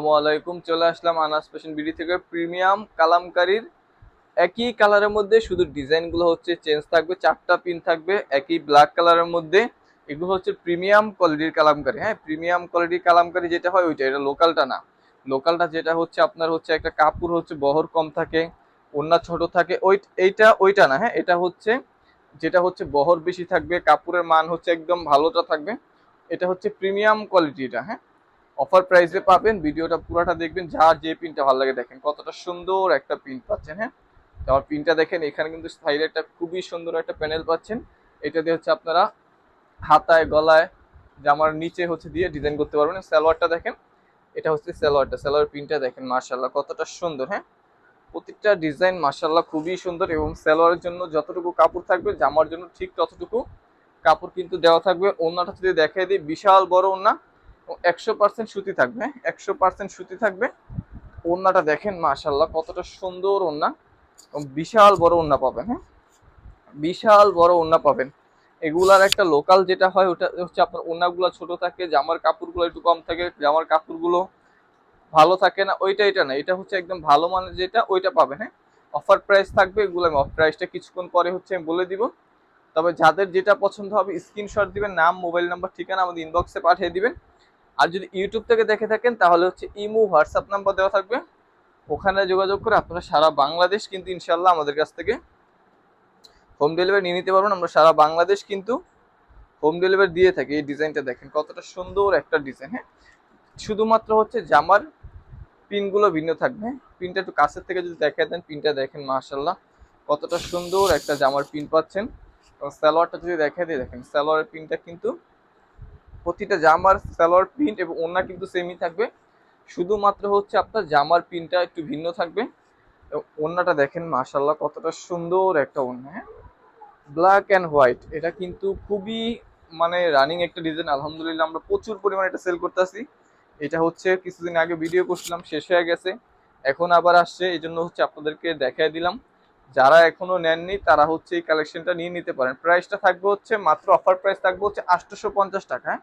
আসসালামু আলাইকুম, চলে আসলাম আনাস ফ্যাশন বিডি থেকে। প্রিমিয়াম কালামকারীর একই কালারের মধ্যে শুধু ডিজাইনগুলো হচ্ছে চেঞ্জ থাকবে, চারটা পিন থাকবে, একই ব্ল্যাক কালারের মধ্যে। এগুলো হচ্ছে প্রিমিয়াম কোয়ালিটির কালামকারী। হ্যাঁ প্রিমিয়াম কোয়ালিটির কালামকারী যেটা হয় ওইটা, এটা লোকালটা না। লোকালটা যেটা হচ্ছে আপনার হচ্ছে একটা কাপড় হচ্ছে বহর কম থাকে ওন্না ছোট থাকে ওই এইটা, ওইটা না। হ্যাঁ এটা হচ্ছে, যেটা হচ্ছে বহর বেশি থাকবে, কাপড়ের মান হচ্ছে একদম ভালোটা থাকবে। এটা হচ্ছে প্রিমিয়াম কোয়ালিটিটা। হ্যাঁ অফার প্রাইসে পাবেন, ভিডিওটা পুরোটা দেখবেন যার যে পিনটা ভালো লাগে দেখেন, কতটা সুন্দর একটা পিন পাচ্ছেন হ্যাঁ? আমার পিনটা দেখেন, এখানে কিন্তু সাইডে একটা খুবই সুন্দর একটা প্যানেল পাচ্ছেন, এটা দিয়ে হচ্ছে আপনারা হাতায়, গলায়, জামার নিচে হচ্ছে দিয়ে ডিজাইন করতে পারবেন, সালোয়ারটা দেখেন, এটা হচ্ছে সালোয়ারটা, সালোয়ার পিনটা দেখেন মার্শাল্লাহ কতটা সুন্দর হ্যাঁ? প্রত্যেকটা ডিজাইন মার্শাল্লাহ খুবই সুন্দর এবং সালোয়ারের জন্য যতটুকু কাপড় থাকবে, জামার জন্য ঠিক ততটুকু কাপড় কিন্তু দেওয়া থাকবে, ওড়নাটা যদি দেখাই দিই, বিশাল বড় ওড়না একশো পার্সেন্ট সুতি থাকবে, একশো পার্সেন্ট সুতি থাকবে। ওড়নাটা দেখেন মাশাল্লাহ কতটা সুন্দর ওড়না বিশাল বড় ওড়না পাবেন হ্যাঁ? বিশাল বড় ওড়না পাবেন। এগুলার একটা লোকাল যেটা হয়, ওটা হচ্ছে আপনার ওড়নাগুলো ছোট থাকে, জামার কাপড়গুলো একটু কম থাকে, জামার কাপড়গুলো ভালো থাকে না, ওইটা এটা না, এটা হচ্ছে একদম ভালো মানের যেটা, ওইটা পাবেন হ্যাঁ? অফার প্রাইস থাকবে, এগুলো আমি অফ প্রাইসটা কিছুক্ষণ পরে হচ্ছে আমি বলে দিব। তবে যাদের যেটা পছন্দ হবে স্ক্রিনশট দিবেন, নাম মোবাইল নাম্বার ঠিকানা আমাদের ইনবক্সে পাঠিয়ে দিবেন। আর যদি ইউটিউব থেকে দেখে থাকেন, তাহলে হচ্ছে ইমো হোয়াটসঅ্যাপ নাম্বার দেওয়া থাকবে। ওখানে যোগাযোগ করে আপনারা সারা বাংলাদেশ কিন্তু ইনশাল্লাহ আমাদের কাছ থেকে হোম ডেলিভারি নিয়ে নিতে পারবেন। আমরা সারা বাংলাদেশ কিন্তু হোম ডেলিভারি দিয়ে থাকি। এই ডিজাইনটা দেখেন, কতটা সুন্দর একটা ডিজাইন হ্যাঁ? শুধুমাত্র হচ্ছে জামার পিনগুলো ভিন্ন থাকবে। পিনটা একটু কাছের থেকে যদি দেখা দেন, পিনটা দেখেন মাশাল্লাহ কতটা সুন্দর একটা জামার পিন পাচ্ছেন। সালোয়ারটা যদি দেখা দিয়ে দেখেন, সালোয়ারের পিনটা কিন্তু প্রতিটা জামার সালোয়ার প্রিন্ট এবং ওড়না কিন্তু সেমই থাকবে। শুধুমাত্র হচ্ছে আপনার জামার প্রিন্টটা একটু ভিন্ন থাকবে। এবং ওড়নাটা দেখেন মাশাল্লাহ কতটা সুন্দর একটা ওড়না হ্যাঁ? ব্ল্যাক অ্যান্ড হোয়াইট এটা কিন্তু খুবই মানে রানিং একটা ডিজাইন আলহামদুলিল্লাহ, আমরা প্রচুর পরিমাণে এটা সেল করতেছি এটা হচ্ছে কিছুদিন আগে ভিডিও করছিলাম, শেষ হয়ে গেছে। এখন আবার আসছে এই জন্য হচ্ছে আপনাদেরকে দেখাই দিলাম। যারা এখনও নেননি, তারা হচ্ছে এই কালেকশনটা নিয়ে নিতে পারেন। প্রাইসটা থাকবে হচ্ছে, মাত্র অফার প্রাইস থাকবে হচ্ছে আটশোশো টাকা হ্যাঁ?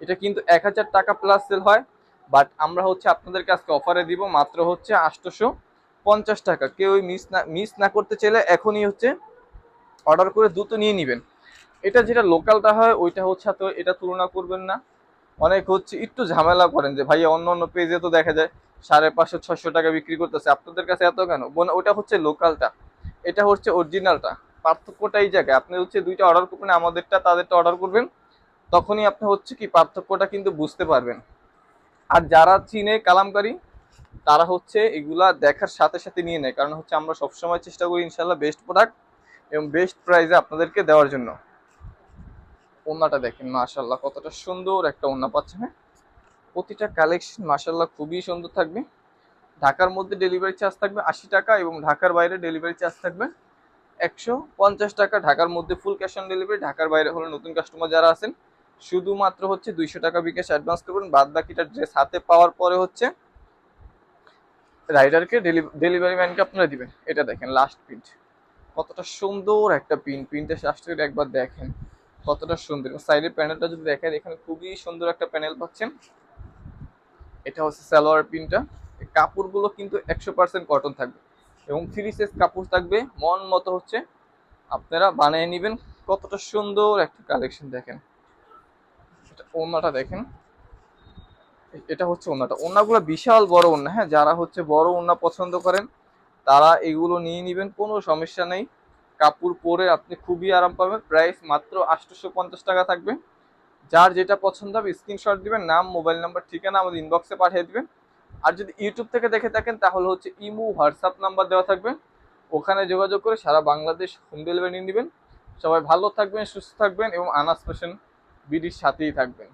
এটা কিন্তু এক হাজার টাকা প্লাস সেল হয় বাট আমরা হচ্ছে আপনাদেরকে আজকে অফারে দিব, মাত্র হচ্ছে আটশোশো পঞ্চাশ টাকা। কেউ মিস না মিস না করতে চাইলে এখনই হচ্ছে অর্ডার করে দ্রুত নিয়ে নেবেন। এটা যেটা লোকালটা হয়, ওইটা হচ্ছে তো এটা তুলনা করবেন না। অনেক হচ্ছে একটু ঝামেলা করেন যে, ভাইয়া, অন্য অন্য পেজে তো দেখা যায় সাড়ে পাঁচশো ছশো টাকা বিক্রি করতেছে। আপনাদের কাছে এত কেন? বোন, ওটা হচ্ছে লোকালটা এটা হচ্ছে অরিজিনালটা পার্থক্যটা এই জায়গায়। আপনি হচ্ছে দুইটা অর্ডার করবেন, আমাদেরটা তাদেরটা অর্ডার করবেন। তখনই আপনি হচ্ছে কি পার্থক্যটা কিন্তু বুঝতে পারবেন। আর যারা চিনে কালামকারী, তারা হচ্ছে এগুলা দেখার সাথে সাথে নিয়ে নেয়। কারণ হচ্ছে আমরা সবসময় চেষ্টা করি ইনশাল্লাহ বেস্ট প্রোডাক্ট এবং বেস্ট প্রাইজে আপনাদেরকে দেওয়ার জন্য। ওনাটা দেখেন মাশাল্লাহ কতটা সুন্দর একটা ওনা পাচ্ছে হ্যাঁ? প্রতিটা কালেকশন মাশাল্লাহ খুবই সুন্দর থাকবে। ঢাকার মধ্যে ডেলিভারি চার্জ থাকবে আশি টাকা এবং ঢাকার বাইরে ডেলিভারি চার্জ থাকবে একশো পঞ্চাশ টাকা। ঢাকার মধ্যে ফুল ক্যাশ অন ডেলিভারি ঢাকার বাইরে হলে নতুন কাস্টমার যারা আছেন শুধুমাত্র হচ্ছে দুইশো টাকা বিকাশ অ্যাডভান্স করবেন বাদ বাকিটা ড্রেস হাতে পাওয়ার পরে হচ্ছে রাইডারকে ডেলিভারি ম্যানকে আপনারা দিবেন। এটা দেখেন লাস্ট প্রিন্ট কতটা সুন্দর একটা প্রিন্ট প্রিন্টের শাস্ত্রের একবার দেখেন, কতটা সুন্দর। সাইডের প্যানেলটা যদি দেখেন, এখানে খুবই সুন্দর একটা প্যানেল পাচ্ছেন। এটা হচ্ছে সালোয়ার প্রিন্টটা কাপড়গুলো কিন্তু একশো পার্সেন্ট কটন থাকবে। এবং থ্রি সেস কাপড় থাকবে। মন মতো হচ্ছে আপনারা বানিয়ে নেবেন। কতটা সুন্দর একটা কালেকশন দেখেন। এটা ওড়নাটা দেখেন। এটা হচ্ছে ওড়নাটা। ওড়নাগুলো বিশাল বড় ওড়না হ্যাঁ? যারা হচ্ছে বড় ওড়না পছন্দ করেন, তারা এগুলো নিয়ে নেবেন, কোনো সমস্যা নেই। কাপড় পরে আপনি খুবই আরাম পাবেন। প্রাইস মাত্র আটশোশো পঞ্চাশ টাকা থাকবে। যার যেটা পছন্দ হবে, স্ক্রিনশট দিবেন, নাম, মোবাইল নাম্বার, ঠিকানা আমাদের ইনবক্সে পাঠিয়ে দিবেন। আর যদি ইউটিউব থেকে দেখে থাকেন, তাহলে হচ্ছে ইমো, হোয়াটসঅ্যাপ নাম্বার দেওয়া থাকবে। ওখানে যোগাযোগ করে সারা বাংলাদেশ হোম ডেলিভারি নিয়ে নেবেন। সবাই ভালো থাকবেন, সুস্থ থাকবেন এবং আনাস ফ্যাশন বিডির সাথেই থাকবেন।